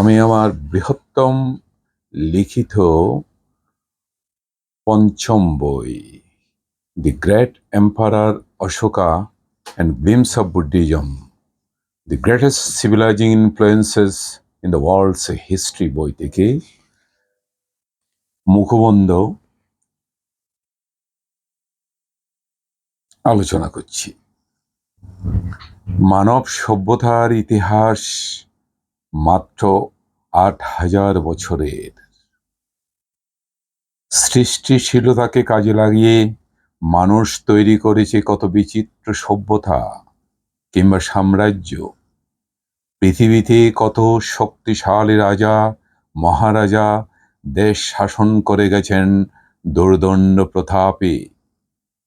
আমি আমার বৃহত্তম লিখিত পঞ্চম বই the great emperor Ashoka and glimpses of Buddhism the greatest civilising influences in the world's history বই থেকে মুখবন্ধ আলোচনা করছি। মানব সভ্যতার ইতিহাস মাত্র আট হাজার বছরের। সৃষ্টিশীলতাকে কাজে লাগিয়ে মানুষ তৈরি করেছে কত বিচিত্র সভ্যতা কিংবা সাম্রাজ্য। পৃথিবীতে কত শক্তিশালী রাজা, মহারাজা দেশ শাসন করে গেছেন দুর্দণ্ড প্রতাপে।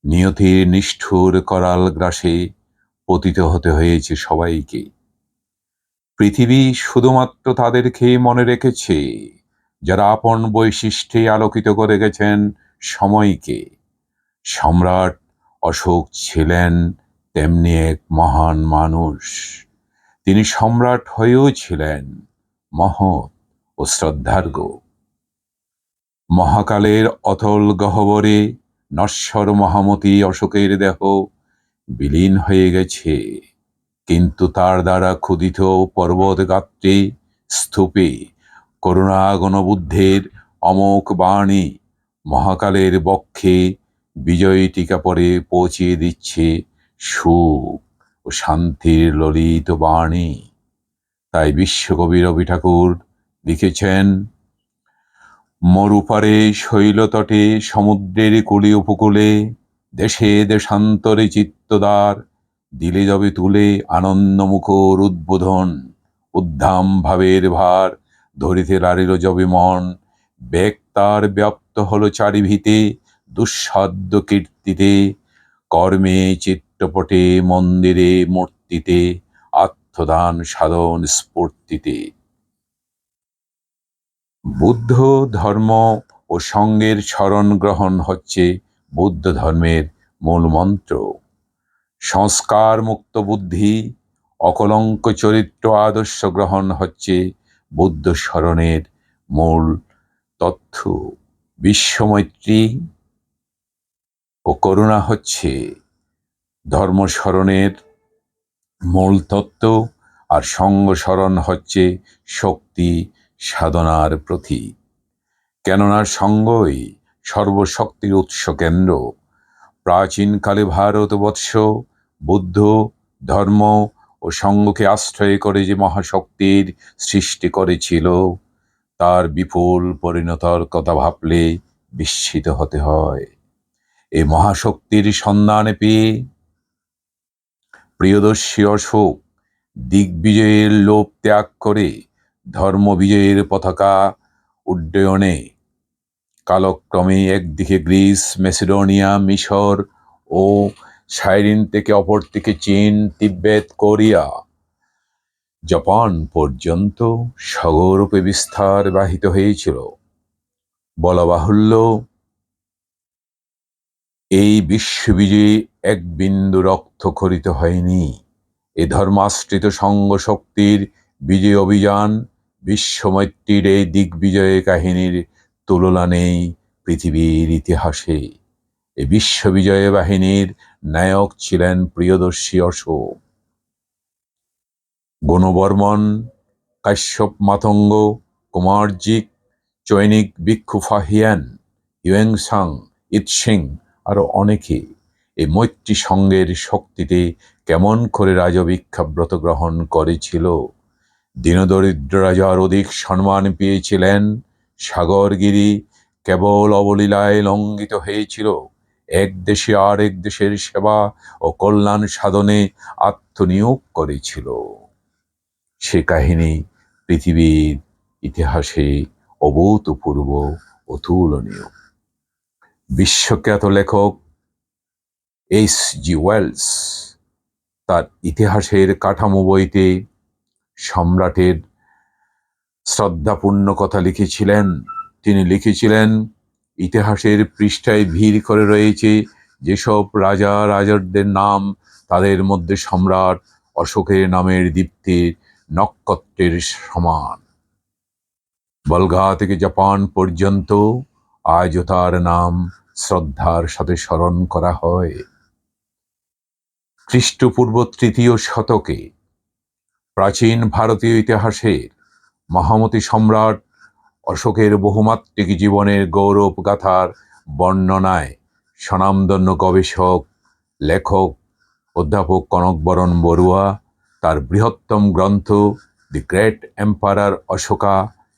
নিয়তির নিষ্ঠুর করাল গ্রাসে পতিত হতে হয়েছে সবাইকে। পৃথিবী শুধুমাত্র তাদেরকে মনে রেখেছে, যারা আপন বৈশিষ্ট্যে আলোকিত করে গেছেন সময়কে। সম্রাট অশোক ছিলেন তেমনি এক মহান মানুষ। তিনি সম্রাট হয়েও ছিলেন মহৎ ও শ্রদ্ধার্ঘ। মহাকালের অতল গহ্বরে নশ্বর মহামতি অশোকের দেহ বিলীন হয়ে গেছে। কিন্তু তার দ্বারা ক্ষুদিত পর্বত গাত্রে স্তূপে করুণা গণবুদ্ধের অমোক বাণী মহাকালের বক্ষে বিজয়ী টিকা পরে পৌঁছিয়ে দিচ্ছে সুখ ও শান্তির ললিত বাণী। তাই বিশ্বকবি রবি ঠাকুর লিখেছেন, মরুপারে শৈলতটে সমুদ্রের কুলি উপকূলে দেশে দেশান্তরে চিত্তদার দিলে যবে তুলে আনন্দমুখর উদ্বোধন, উদ্ধাম ভাবের ভার, ধরিতে লারিল যবে মন। বেগ তার ব্যাপ্ত হলো চারিভিতে, দুঃসাধ্য কীর্তিতে, কর্মে চিত্রপটে মন্দিরে, মূর্তিতে, আত্মদান সাধন স্ফূর্তিতে। বুদ্ধ ধর্ম ও সঙ্গের স্মরণ গ্রহণ হচ্ছে বুদ্ধ ধর্মের মূল মন্ত্র সংস্কার মুক্ত বুদ্ধি, অকলঙ্ক চরিত্র আদর্শ গ্রহণ হচ্ছে বুদ্ধ স্মরণের মূল তথ্য। বিশ্বমৈত্রী ও করুণা হচ্ছে ধর্ম স্মরণের মূল তত্ত্ব আর সঙ্গ স্মরণ হচ্ছে শক্তি সাধনার প্রতীক। কেননা সঙ্গই সর্বশক্তির উৎস কেন্দ্র। প্রাচীনকালে ভারতবৎস বুদ্ধ, ধর্ম ও সঙ্গকে আশ্রয় করে যে মহাশক্তির সৃষ্টি করেছিল, তার বিপুল পরিণতর কথা ভাবলে বিস্মিত হতে হয়। এই মহাশক্তির সন্ধানে পেয়ে প্রিয়দর্শী অশোক দিগ্বিজয়ের লোভ ত্যাগ করে ধর্ম বিজয়ের পতাকা উড্ডয়নে কালক্রমে একদিকে গ্রিস, মেসিডোনিয়া, মিশর ও সাইরিন থেকে অপরদিকে চীন, তিব্বেত, কোরিয়া, জাপান পর্যন্ত সগরূপে বিস্তার বাহিত হয়েছিল। বলা বাহুল্য, এই বিশ্ববিজয়ী এক বিন্দু রক্ত খরিত হয়নি। এ ধর্মাশ্রিত সঙ্গ শক্তির বিজয় অভিযান বিশ্বমৈত্রীর এই দিগ্বিজয় কাহিনীর তুলনা নেই পৃথিবীর ইতিহাসে। এ বিশ্ববিজয় বাহিনীর নায়ক ছিলেন প্রিয়দর্শী অশোক। গণবর্মন, কাশ্যপ মাতঙ্গ কুমারজিক চৈনিক ভিক্ষু ফাহিয়ান ইউয়েংসাং ইৎসিং আরও অনেকে এই মৈত্রী সঙ্গের শক্তিতে কেমন করে রাজভিক্ষাব্রত গ্রহণ করেছিল। দীনদরিদ্র রাজার অধিক সম্মান পেয়েছিলেন সাগরগিরি, কেবল অবলীলায় লঙ্ঘিত হয়েছিল। এক দেশে আর এক দেশের সেবা ও কল্যাণ সাধনে আত্মনিয়োগ করেছিল। সে কাহিনী পৃথিবীর ইতিহাসে অভূতপূর্ব অতুলনীয় বিশ্বখ্যাত লেখক এস জি ওয়েলস তার ইতিহাসের কাঠামো বইতে সম্রাটের শ্রদ্ধাপূর্ণ কথা লিখেছিলেন। তিনি লিখেছিলেন ইতিহাসের পৃষ্ঠায় ভিড় করে রয়েছে যেসব রাজা রাজাদের নাম, তাদের মধ্যে সম্রাট অশোকের নামের দীপ্তির নক্ষত্রের সমান। বলগা থেকে জাপান পর্যন্ত আজও তার নাম শ্রদ্ধার সাথে স্মরণ করা হয়। খ্রিস্টপূর্ব তৃতীয় শতকে প্রাচীন ভারতীয় ইতিহাসের মহামতি সম্রাট অশোকের বহুমাত্রিক জীবনের গৌরব গাথার বর্ণনায় স্বনামধন্য গবেষক, লেখক, অধ্যাপক কনকবরণ বড়ুয়া, তার বৃহত্তম গ্রন্থ the great empire Ashoka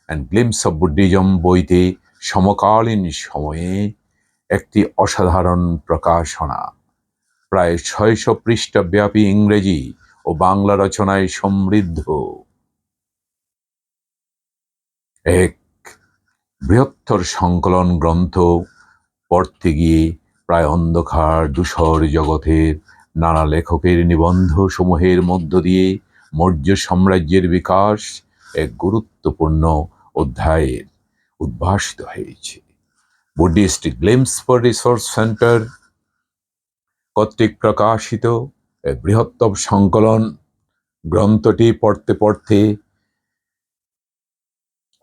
and glimpses of Buddhism বইতে সমকালীন সময়ে একটি অসাধারণ প্রকাশনা। প্রায় ছয়শো পৃষ্ঠাব্যাপী ইংরেজি ও বাংলা রচনায় সমৃদ্ধ। এক বৃহত্তর সংকলন গ্রন্থ পড়তে গিয়ে প্রায় অন্ধকার ধূসর জগতের নানা লেখকের নিবন্ধ সমূহের মধ্য দিয়ে মৌর্য সাম্রাজ্যের বিকাশ এক গুরুত্বপূর্ণ অধ্যায়ের উদ্ভাসিত হয়েছে। Buddhist glimpses for resource centre কর্তৃক প্রকাশিত বৃহত্তম সংকলন গ্রন্থটি পড়তে পড়তে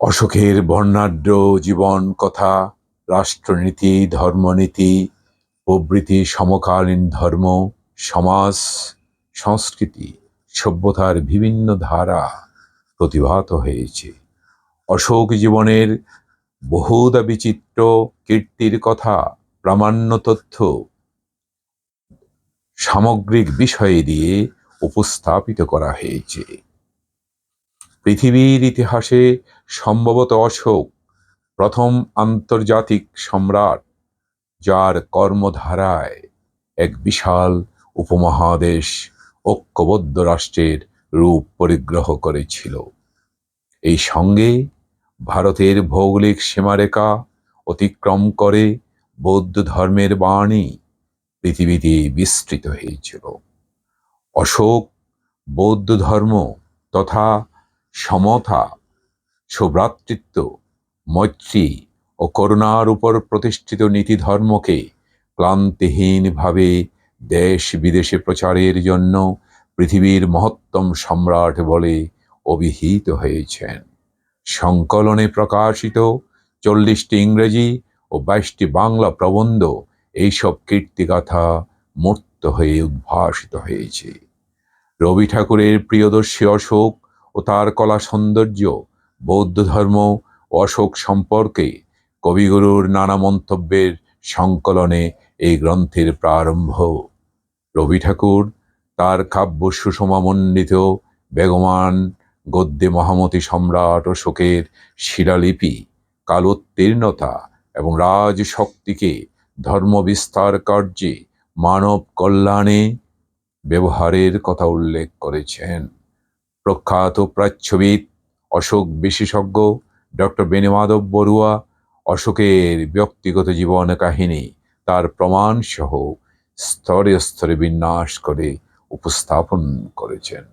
অশোকের বর্ণাঢ্য জীবন কথা, রাষ্ট্রনীতি, ধর্মনীতি, প্রভৃতি সমকালীন ধর্ম, সমাজ, সংস্কৃতি, সভ্যতার বিভিন্ন ধারা প্রতিভাত হয়েছে। অশোক জীবনের বহুদা বিচিত্র কীর্তির কথা, প্রামাণ্য তথ্য, সামগ্রিক বিষয় দিয়ে উপস্থাপিত করা হয়েছে। পৃথিবীর ইতিহাসে সম্ভবত অশোক প্রথম আন্তর্জাতিক সম্রাট, যার কর্মধারায় এক বিশাল উপমহাদেশ ঐক্যবদ্ধ রাষ্ট্রের রূপ পরিগ্রহ করেছিল। এই সঙ্গে ভারতের ভৌগোলিক সীমারেখা অতিক্রম করে বৌদ্ধ ধর্মের বাণী পৃথিবীতে বিস্তৃত হয়েছিল। অশোক, বৌদ্ধ ধর্ম তথা সমতা সৌভ্রাতৃত্ব, মৈত্রী ও করুণার উপর প্রতিষ্ঠিত নীতি ধর্মকে ক্লান্তিহীনভাবে দেশ বিদেশে প্রচারের জন্য পৃথিবীর মহত্তম সম্রাট বলে অভিহিত হয়েছেন। সংকলনে প্রকাশিত চল্লিশটি ইংরেজি ও বাইশটি বাংলা প্রবন্ধ এইসব কীর্তিগাথা মূর্ত হয়ে উদ্ভাসিত হয়েছে। রবি ঠাকুরের প্রিয়দর্শী অশোক ও তার কলা সৌন্দর্য, বৌদ্ধ ধর্ম অশোক সম্পর্কে কবিগুরুর নানা মন্তব্যের সংকলনে এই গ্রন্থের প্রারম্ভ। রবি ঠাকুর তার কাব্য সুষমামণ্ডিত বেগমান গদ্যে মহামতি সম্রাট অশোকের শিলালিপি, কালোত্তীর্ণতা এবং রাজশক্তিকে ধর্ম বিস্তার কার্যে মানব কল্যাণে ব্যবহারের কথা উল্লেখ করেছেন। প্রখ্যাত প্রাচ্যবিদ, অশোক বিশেষজ্ঞ, ডক্টর বেনিমাধব বড়ুয়া, অশোকের ব্যক্তিগত জীবন কাহিনী, তার প্রমাণ সহ স্তরে স্তরে বিন্যাস করে উপস্থাপন করেছেন।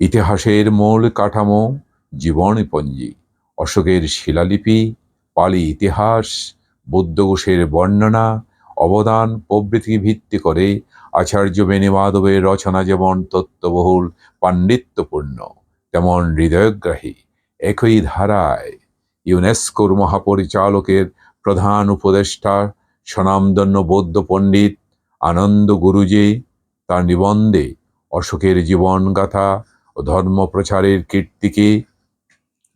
ইতিহাসের মূল কাঠামো জীবনীপঞ্জি, অশোকের শিলালিপি, পালি ইতিহাস, বুদ্ধঘোষের বর্ণনা অবদান প্রভৃতি ভিত্তি করে আচার্য বেণীমাধবের রচনা যেমন তত্ত্ববহুল, পাণ্ডিত্যপূর্ণ, তেমন হৃদয়গ্রাহী। একই ধারায় ইউনেস্কোর মহাপরিচালকের প্রধান উপদেষ্টা, স্বনামধন্য বৌদ্ধ পণ্ডিত আনন্দ গুরুজি, তার নিবন্ধে অশোকের জীবনগাথা ও ধর্ম প্রচারের কীর্তিকে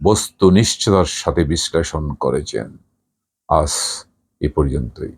বস্তুনিষ্ঠতার সাথে বিশ্লেষণ করেছেন। আজ এ পর্যন্তই।